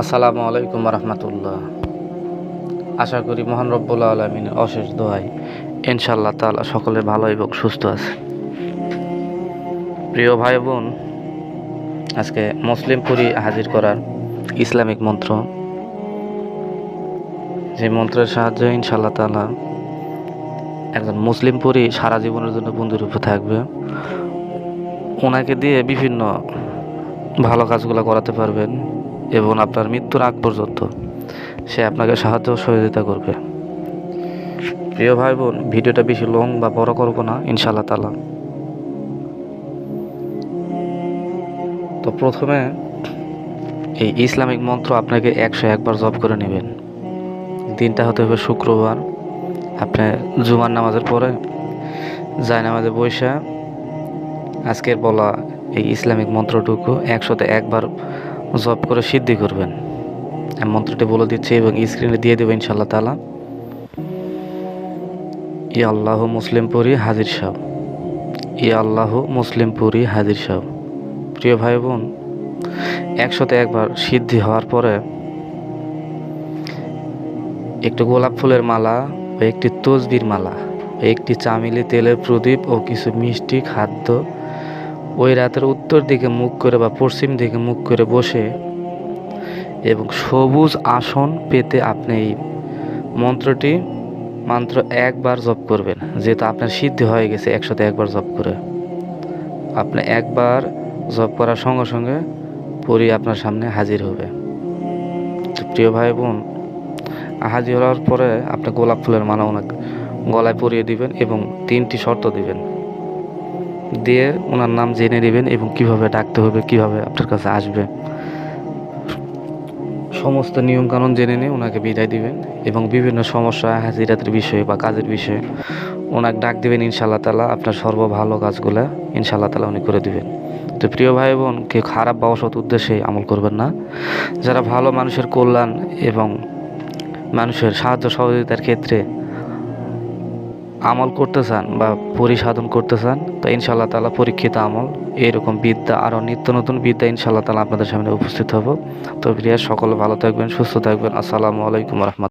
আসসালামু আলাইকুম রহমতুল্লাহ। আশা করি মহান রব্বুল আলমিনের অশেষ দোয়াই ইনশাল্লাহ তাআলা সকলে ভালো এবং সুস্থ আছে। প্রিয় ভাই বোন, আজকে মুসলিম পুরি হাজির করার ইসলামিক মন্ত্র। যে মন্ত্রের সাহায্যে ইনশাল্লাহ তাআলা একজন মুসলিম পুরি সারা জীবনের জন্য বন্ধুরূপে থাকবে। ওনাকে দিয়ে বিভিন্ন ভালো কাজগুলো করাতে পারবেন। এবং আপনার মৃত্যুর আগ পর্যন্ত সে আপনাকে সাহায্য সহযোগিতা করবে। প্রিয় ভাই বোন ভিডিওটা বেশি লং বা বড় করব না ইনশাল্লাহ তালা তো প্রথমে এই ইসলামিক মন্ত্র আপনাকে একশো একবার জব করে নেবেন। দিনটা হতে হবে শুক্রবার। আপনি জুমার নামাজের পরে যায় নামাজে বৈশা আজকের বলা এই ইসলামিক মন্ত্রটুকু একশোতে একবার জপ করে সিদ্ধি করবেন। মন্ত্রটি বলে দিচ্ছি এবং স্ক্রিনে দিয়ে দেবো ইনশাল্লাহ তালা ই আল্লাহ মুসলিম পুরি হাজির সাহ ই আল্লাহ মুসলিম পুরি হাজির সাহ প্রিয় ভাই বোন একশোতে একবার সিদ্ধি হওয়ার পরে একটু গোলাপ ফুলের মালা ও একটি তসবির মালা একটি চামিলি তেলের প্রদীপ ও কিছু মিষ্টি খাদ্য ওই রাতের উত্তর দিকে মুখ করে বা পশ্চিম দিকে মুখ করে বসে এবং সবুজ আসন পেতে আপনি এই মন্ত্রটি মাত্র একবার জপ করবেন। যেহেতু আপনার সিদ্ধি হয়ে গেছে, একসাথে একবার জপ করে। আপনি একবার জপ করার সঙ্গে সঙ্গে পরি আপনার সামনে হাজির হবে। প্রিয় ভাই বোন, হাজির হওয়ার পরে আপনি গোলাপ ফুলের মালা ওনাকে গলায় পরিয়ে দিবেন এবং তিনটি শর্ত দিবেন। দিয়ে ওনার নাম জেনে নেবেন এবং কীভাবে ডাকতে হবে, কীভাবে আপনার কাছে আসবে। সমস্ত নিয়মকানুন জেনে নিয়ে ওনাকে বিদায় দিবেন এবং বিভিন্ন সমস্যা, হাজিরাতের বিষয়ে বা কাজের বিষয়ে ওনাকে ডাক দেবেন ইনশাল্লাহ তালা আপনার সর্ব ভালো কাজগুলো ইনশাল্লাহ তালা উনি করে দিবেন। তো প্রিয় ভাই বোন, কেউ খারাপ বা অসৎ উদ্দেশ্যে আমল করবেন না। যারা ভালো মানুষের কল্যাণ এবং মানুষের সাহায্য সহযোগিতার ক্ষেত্রে আমল করতে চান বা পরিসাধন করতে চান, তো ইনশাল্লাহ তালা পরীক্ষিত আমল, এরকম বিদ্যা আরও নিত্য নতুন বিদ্যা ইনশাল্লাহ তালা আপনাদের সামনে উপস্থিত হব। তো প্রিয়া সকল ভালো থাকবেন, সুস্থ থাকবেন। আসসালামু আলাইকুম রহমত